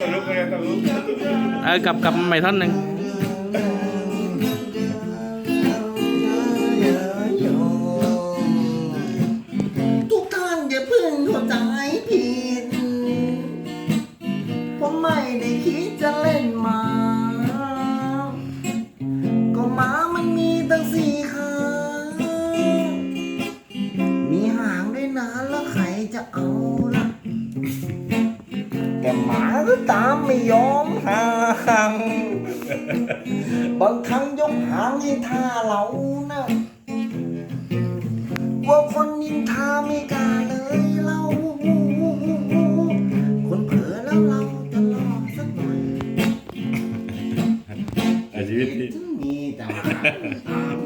ไงตลุกเออกลับกลับใหม่ท่อนหนึ่งทุกท่านอย่าเพิ่งเข้าใจผิด ผมไม่ได้คิดจะเล่นหมา ก็หมามันมีตั้งสี่ขา มีหางด้วยนะแล้วใครจะเอาล่ะ หมาก็ตามไม่ยอมห่างบางครั้งยกหางให้ท่าเรานะกลัวคนนินทาไม่กล้าเลยเราคนเผลอแล้วเราจะลอกสักหน่อยอาชีวิตที่ถึงมีแต่หมา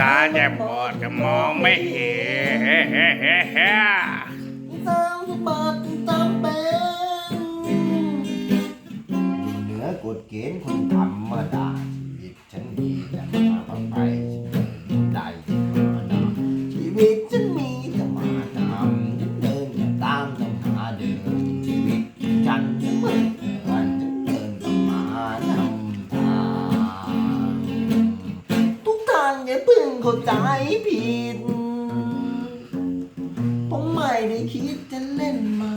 ตาจะบอดก็มองไม่เห็นสร้างสมบัติตามเป็นเหนือกฎเกณฑ์คนธร เข้าใจผิด ผมไม่ได้คิดจะเล่นหมา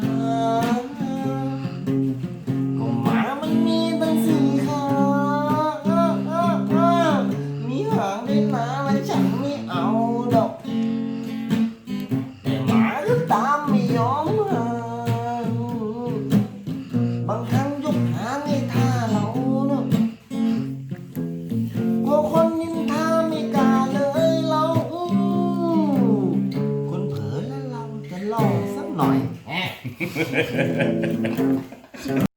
ก็หมามันมีตั้งสี่ขามีหางด้วยนะและฉันไม่เอาดอก แต่หมาก็ตามไม่ยอมห่างบางครั้งยกหา ลองสักหน่อยแฮ